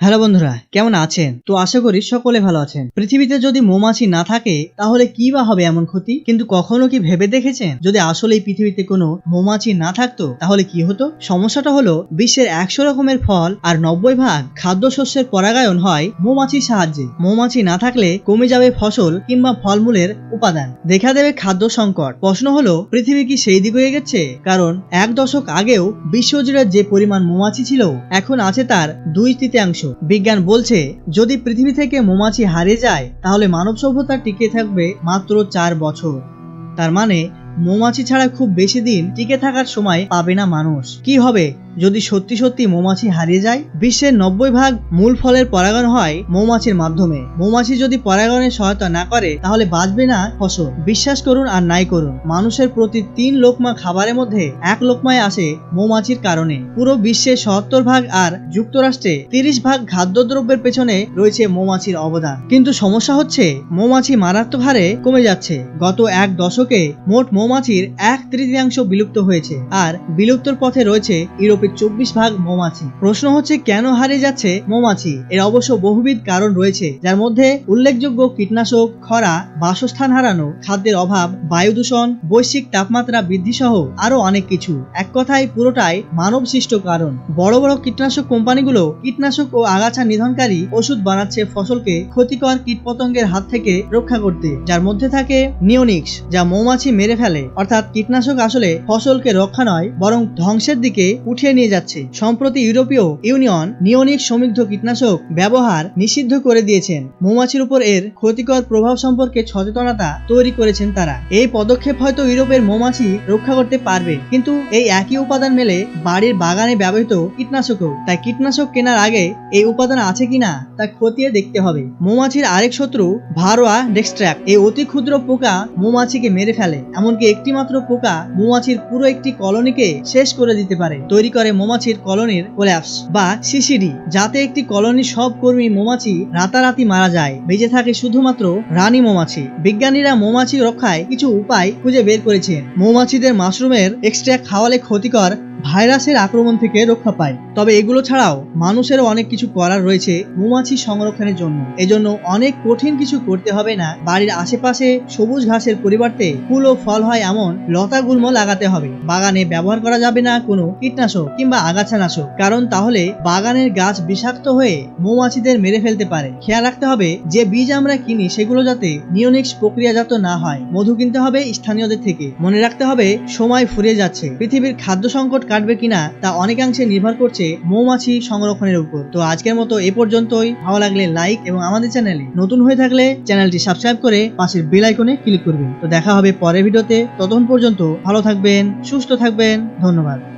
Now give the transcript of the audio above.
Hello বন্ধুরা, কেমন আছেন? তো আশা করি সকলে ভালো আছেন। পৃথিবীতে যদি মৌমাছি না থাকে, তাহলে কি বা হবে এমন ক্ষতি? কিন্তু কখনো কি ভেবে দেখেছেন? যদি আসলে পৃথিবীতে কোনো মৌমাছি না থাকতো, তাহলে কি হতো? সমস্যাটা হলো, বিশ্বের একশো রকমের ফল আর নব্বই ভাগ খাদ্যশস্যের পরাগায়ন হয় মৌমাছির সাহায্যে। মৌমাছি না থাকলে কমে যাবে ফসল কিংবা ফলমূলের উপাদান। দেখা দেবে খাদ্য সংকট। প্রশ্ন হলো, পৃথিবী কি সেই দিকে হয়ে গেছে? কারণ এক দশক আগেও বিশ্বজুড়ে যে পরিমাণ মৌমাছি ছিল, এখন আছে তার দুই তৃতীয়াংশ বিজ্ঞান বলছে, যদি পৃথিবী থেকে মৌমাছি হারিয়ে যায়, তাহলে মানব সভ্যতা টিকে থাকবে মাত্র চার বছর। তার মানে মৌমাছি ছাড়া খুব বেশি দিন টিকে থাকার সময় পাবে না মানুষ। কি হবে? যদি সত্যি সত্যি মৌমাছি হারিয়ে যায়, বিশ্বের নব্বই ভাগ মূল ফলের পরাগায়ন হয় মৌমাছির মাধ্যমে। মৌমাছি যদি পরাগায়নে সহায়তা না করে, তাহলে বাঁচবে না ফসল। বিশ্বাস করুন আর নাই করুন। মানুষের প্রতি তিন লোকমা খাবারের মধ্যে এক লোকমায় আসে মৌমাছির কারণে। পুরো বিশ্বের সত্তর ভাগ আর যুক্তরাষ্ট্রে তিরিশ ভাগ খাদ্যদ্রব্যের পেছনে রয়েছে মৌমাছির অবদান। কিন্তু সমস্যা হচ্ছে, মৌমাছি মারাত্মক হারে কমে যাচ্ছে। গত এক দশকে মোট মৌমাছির এক তৃতীয়াংশ বিলুপ্ত হয়েছে। আর বিলুপ্তর পথে রয়েছে ইউরোপের চব্বিশ ভাগ মৌমাছি। প্রশ্ন হচ্ছে, কেন হারিয়ে যাচ্ছে মৌমাছি? এর অবশ্য বহুবিধ কারণ রয়েছে, যার মধ্যে উল্লেখযোগ্য কীটনাশক, খরা, বাসস্থান হারানো, খাদ্যের অভাব, বায়ু দূষণ, বৈশ্বিক তাপমাত্রা বৃদ্ধি সহ আরও অনেক কিছু। এক কথায়, পুরোটাই মানব সৃষ্ট কারণ। বড় বড় কীটনাশক কোম্পানিগুলো কীটনাশক ও আগাছা নিধনকারী ওষুধ বানাচ্ছে ফসলকে ক্ষতিকর কীটপতঙ্গের হাত থেকে রক্ষা করতে, যার মধ্যে থাকে নিওনিক্স, যা মৌমাছি মেরে ফেলে। অর্থাৎ কীটনাশক আসলে ফসলকে রক্ষা নয়, বরং ধ্বংসের দিকে উঠিয়ে নিয়ে যাচ্ছে। সম্প্রতি ইউরোপীয় ইউনিয়ন নিওনিক সমৃদ্ধ কীটনাশক ব্যবহার নিষিদ্ধ করে দিয়েছেন। মৌমাছির উপর এর ক্ষতিকর প্রভাব সম্পর্কে সচেতনতা তৈরি করেছেন তারা। এই পদক্ষেপ হয়তো ইউরোপের মৌমাছি রক্ষা করতে পারবে, কিন্তু এই একই উপাদান মেলে বাড়ির বাগানে ব্যবহৃত কীটনাশকও। তাই কীটনাশক কেনার আগে এই উপাদান আছে কিনা তা খতিয়ে দেখতে হবে। মৌমাছির আরেক শত্রু ভারোয়া ডেক্সট্র্যাক এই অতি ক্ষুদ্র পোকা মৌমাছিকে মেরে ফেলে, এমনকি একটি মাত্র পোকা মৌমাছির পুরো একটি কলোনিকে শেষ করে দিতে পারে। তৈরি করে মৌমাছির কলোনির কোল্যাপস বা সিসিডি যাতে একটি কলোনির সব কর্মী মৌমাছি রাতারাতি মারা যায়। বেঁচে থাকে শুধুমাত্র রানী মৌমাছি। বিজ্ঞানীরা মৌমাছি রক্ষায় কিছু উপায় খুঁজে বের করেছেন। মৌমাছিদের মাশরুমের এক্সট্রা খাওয়ালে ক্ষতিকর ভাইরাসের আক্রমণ থেকে রক্ষা পায়। তবে এগুলো ছাড়াও মানুষেরও অনেক কিছু করার রয়েছে মৌমাছি সংরক্ষণের জন্য। এজন্য অনেক কঠিন কিছু করতে হবে না। বাড়ির আশেপাশে সবুজ ঘাসের পরিবর্তে ফুল ও ফল হয় এমন লতা গুল্ম লাগাতে হবে। বাগানে ব্যবহার করা যাবে না কোনো কীটনাশক। কিংবা আগাছানাশক। কারণ তাহলে বাগানের গাছ বিষাক্ত হয়ে মৌমাছিদের মেরে ফেলতে পারে। খেয়াল রাখতে হবে, যে বীজ আমরা কিনি সেগুলো যাতে নিওনিক্স প্রক্রিয়াজাত না হয়। মধু কিনতে হবে স্থানীয়দের থেকে। মনে রাখতে হবে, সময় ফুরিয়ে যাচ্ছে। পৃথিবীর খাদ্য সংকট কাটবে কিনা তা অনেকাংশে নির্ভর করছে মৌমাছি সংরক্ষণের উপর। তো আজকের মতো এ পর্যন্তই। ভালো লাগলে লাইক এবং আমাদের চ্যানেলে নতুন হয়ে থাকলে চ্যানেলটি সাবস্ক্রাইব করে পাশের বেল আইকনে ক্লিক করবেন। তো দেখা হবে পরের ভিডিওতে। ততক্ষণ পর্যন্ত ভালো থাকবেন, সুস্থ থাকবেন। ধন্যবাদ।